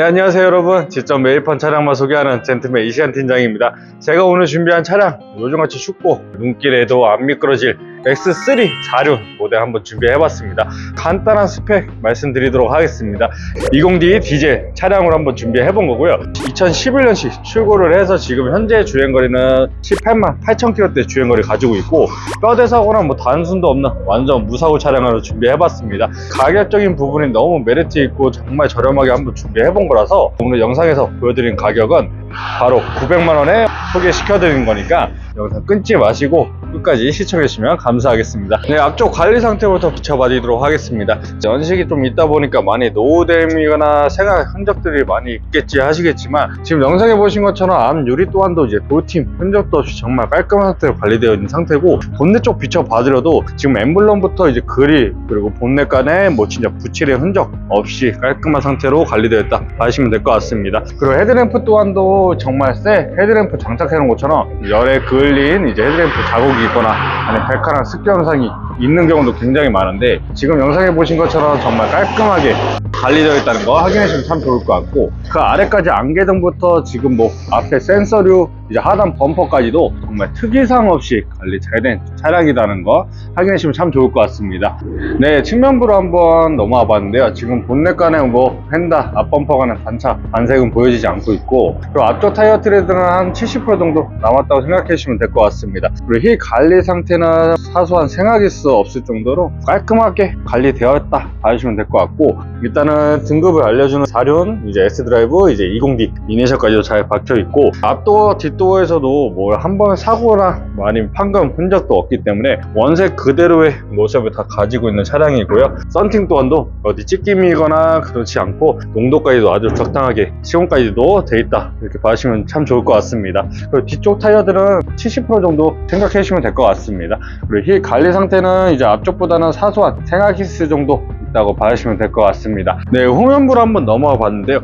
네 안녕하세요 여러분. 직접 매입한 차량만 소개하는 젠틀맨 이시안 팀장입니다 제가 오늘 준비한 차량 요즘같이 춥고 눈길에도 안 미끄러질 X3 4륜 모델 한번 준비해봤습니다. 간단한 스펙 말씀드리도록 하겠습니다. 20D 디젤 차량으로 한번 준비해본 거고요. 2011년식 출고를 해서 지금 현재 주행거리는 18만 8천 킬로대 주행거리 가지고 있고 뼈대 사고나 뭐 단순도 없는 완전 무사고 차량으로 준비해봤습니다. 가격적인 부분이 너무 메리트 있고 정말 저렴하게 한번 준비해본 거라서 오늘 영상에서 보여드린 가격은 바로 900만원에 소개시켜드린 거니까 영상 끊지 마시고 끝까지 시청해주시면 감사하겠습니다. 네, 앞쪽 관리 상태부터 비춰봐드리도록 하겠습니다. 연식이 좀 있다 보니까 많이 노후됨이거나 생각 흔적들이 많이 있겠지 하시겠지만 지금 영상에 보신 것처럼 앞 유리 또한도 이제 도팀 흔적도 없이 정말 깔끔한 상태로 관리되어 있는 상태고 본넷 쪽 비춰봐드려도 지금 엠블럼부터 이제 그릴 그리고 본넷 간에 뭐 진짜 붙이는 흔적 없이 깔끔한 상태로 관리되어 있다 봐주시면 될 것 같습니다. 그리고 헤드램프 또한도 정말 새 헤드램프 장착해 놓은 것처럼 열에 그을린 이제 헤드램프 자국이 있거나 아니면 백화랑 습기 현상이 있는 경우도 굉장히 많은데 지금 영상에 보신 것처럼 정말 깔끔하게 관리되어 있다는 거 확인해 주시면 참 좋을 것 같고 그 아래까지 안개등부터 지금 뭐 앞에 센서류 이제 하단 범퍼까지도 정말 특이사항 없이 관리 잘 된 차량이라는 거 확인해 주시면 참 좋을 것 같습니다. 네 측면부로 한번 넘어와 봤는데요. 지금 본넷 간에 뭐 펜다 앞범퍼 간에 단차 반색은 보여지지 않고 있고 그리고 앞쪽 타이어 트레드는 한 70% 정도 남았다고 생각해 주시면 될 것 같습니다. 그리고 힐 관리 상태는 사소한 생각일 수 없을 정도로 깔끔하게 관리되었다 봐주시면 될 것 같고 일단은 등급을 알려주는 4륜 이제 S드라이브 이제 20D 이니셜까지도 잘 박혀 있고 앞도어 뒷도어에서도 뭐한번 사고나 뭐 아니면 판금 흔적도 없기 때문에 원색 그대로의 모습을 다 가지고 있는 차량이고요. 썬팅 또한도 어디 찢김이거나 그렇지 않고 농도까지도 아주 적당하게 시공까지도 돼 있다. 이렇게 봐주시면 참 좋을 것 같습니다. 그리고 뒤쪽 타이어들은 70% 정도 생각해 주시면 될 것 같습니다. 그리고 힐 관리 상태는 이제 앞쪽보다는 사소한 생각히스 정도 있다고 봐주시면 될 것 같습니다. 네, 후면부로 한번 넘어가 봤는데요.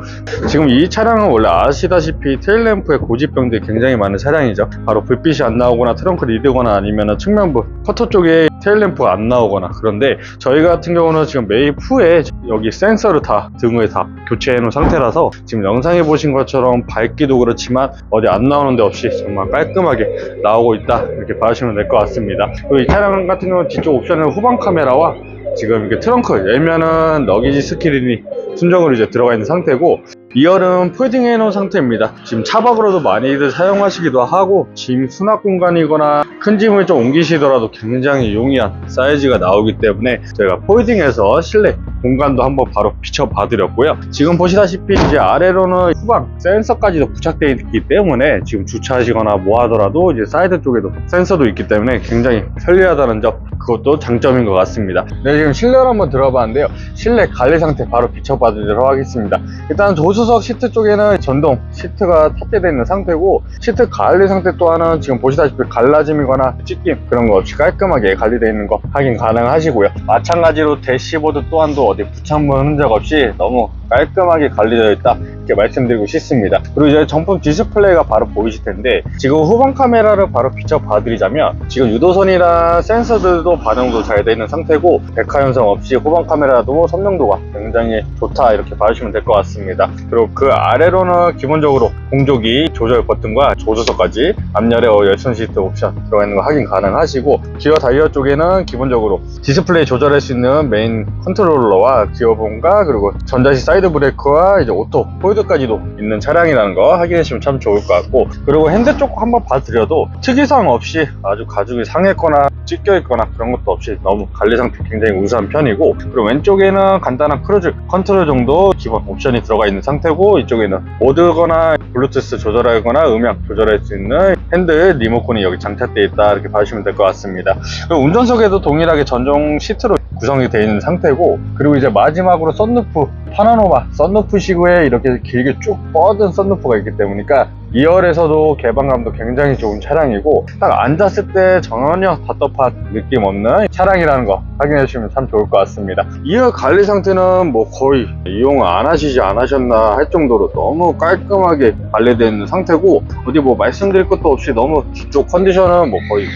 지금 이 차량은 원래 아시다시피 테일램프에 고집병들이 굉장히 많은 차량이죠. 바로 불빛이 안 나오거나 트렁크 리드거나 아니면 측면부 커터 쪽에 테일램프가 안 나오거나 그런데 저희 같은 경우는 지금 매입 후에 여기 센서를 다 등에 다 교체해 놓은 상태라서 지금 영상에 보신 것처럼 밝기도 그렇지만 어디 안 나오는 데 없이 정말 깔끔하게 나오고 있다 이렇게 봐주시면 될 것 같습니다. 그리고 이 차량 같은 경우는 뒤쪽 옵션은 후방 카메라와 지금 이렇게 트렁크 열면은 너기지 스크린이 순정으로 이제 들어가 있는 상태고 비열은 폴딩 해 놓은 상태입니다. 지금 차박으로도 많이들 사용하시기도 하고 짐 수납 공간이거나 큰 짐을 좀 옮기시더라도 굉장히 용이한 사이즈가 나오기 때문에 저희가 폴딩해서 실내 공간도 한번 바로 비춰봐 드렸고요. 지금 보시다시피 이제 아래로는 후방 센서까지도 부착되어 있기 때문에 지금 주차하시거나 뭐 하더라도 이제 사이드 쪽에도 센서도 있기 때문에 굉장히 편리하다는 점 그것도 장점인 것 같습니다. 네, 지금 실내로 한번 들어봤는데요. 실내 관리 상태 바로 비춰봐 드리도록 하겠습니다. 일단 조수석 시트 쪽에는 전동 시트가 탑재되어 있는 상태고 시트 관리 상태 또한은 지금 보시다시피 갈라짐이거나 찢김 그런 거 없이 깔끔하게 관리되어 있는 거 확인 가능하시고요. 마찬가지로 대시보드 또한도 어디 부착물 흔적 없이 너무 깔끔하게 관리되어 있다 이렇게 말씀드리고 싶습니다. 그리고 이제 정품 디스플레이가 바로 보이실 텐데 지금 후방 카메라를 바로 비춰 봐드리자면 지금 유도선이랑 센서들도 반응도 잘 되어 있는 상태고 백화 현상 없이 후방 카메라도 선명도가 굉장히 좋다 이렇게 봐주시면 될 것 같습니다. 그리고 그 아래로는 기본적으로 공조기 조절 버튼과 조수석까지 앞열에 어, 열선 시트 옵션 들어가 있는 거 확인 가능하시고 기어 다이어 쪽에는 기본적으로 디스플레이 조절할 수 있는 메인 컨트롤러와 기어봉과 그리고 전자식 사이드 브레이크와 이제 오토 폴드 까지도 있는 차량이라는 거 확인해 주시면 참 좋을 것 같고 그리고 핸드 쪽 한번 봐드려도 특이사항 없이 아주 가죽이 상했거나 찢겨 있거나 그런 것도 없이 너무 관리 상태 굉장히 우수한 편이고 그리고 왼쪽에는 간단한 크루즈 컨트롤 정도 기본 옵션이 들어가 있는 상태고 이쪽에는 모드거나 블루투스 조절하거나 음향 조절할 수 있는 핸드 리모컨이 여기 장착되어 있다 이렇게 봐주시면 될 것 같습니다. 그리고 운전석에도 동일하게 전용 시트로 구성이 되어 있는 상태고 그리고 이제 마지막으로 썬루프 파나노마 썬루프 시구에 이렇게 길게 쭉 뻗은 썬루프가 있기 때문이니까 2열에서도 개방감도 굉장히 좋은 차량이고 딱 앉았을 때 전혀 답답한 느낌 없는 차량이라는 거 확인해 주시면 참 좋을 것 같습니다. 2열 관리 상태는 뭐 거의 이용 안 하시지 않으셨나 할 정도로 너무 깔끔하게 관리되어 있는 상태고 어디 뭐 말씀드릴 것도 없이 너무 뒤쪽 컨디션은 뭐 거의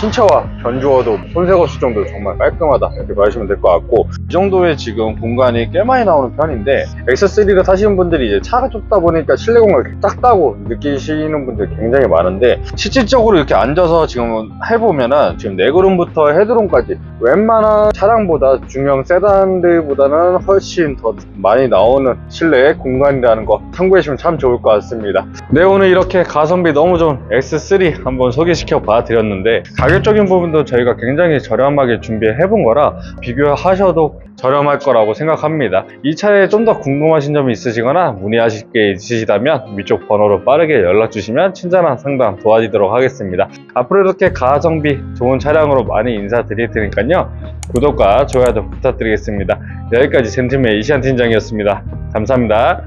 신차와 견주어도 손색 없을 정도로 정말 깔끔하다 이렇게 봐주시면 될 것 같고 이 정도의 지금 공간이 꽤 많이 나오는 편인데 X3를 타시는 분들이 이제 차가 좁다 보니까 실내 공간이 작다고 느끼시는 분들이 굉장히 많은데 실질적으로 이렇게 앉아서 지금 해보면은 지금 네그룸부터 헤드룸까지 웬만한 차량보다 중형 세단들보다는 훨씬 더 많이 나오는 실내 공간이라는 거 참고해주시면 참 좋을 것 같습니다. 네 오늘 이렇게 가성비 너무 좋은 X3 한번 소개시켜 봐 드렸는데 가격적인 부분도 저희가 굉장히 저렴하게 준비해 본 거라 비교하셔도 저렴할 거라고 생각합니다. 이 차에 좀 더 궁금하신 점이 있으시거나 문의하실 게 있으시다면 위쪽 번호로 빠르게 연락 주시면 친절한 상담 도와드리도록 하겠습니다. 앞으로 이렇게 가성비 좋은 차량으로 많이 인사드릴 테니까요. 구독과 좋아요도 부탁드리겠습니다. 여기까지 젠틀맨 이시안 팀장이었습니다. 감사합니다.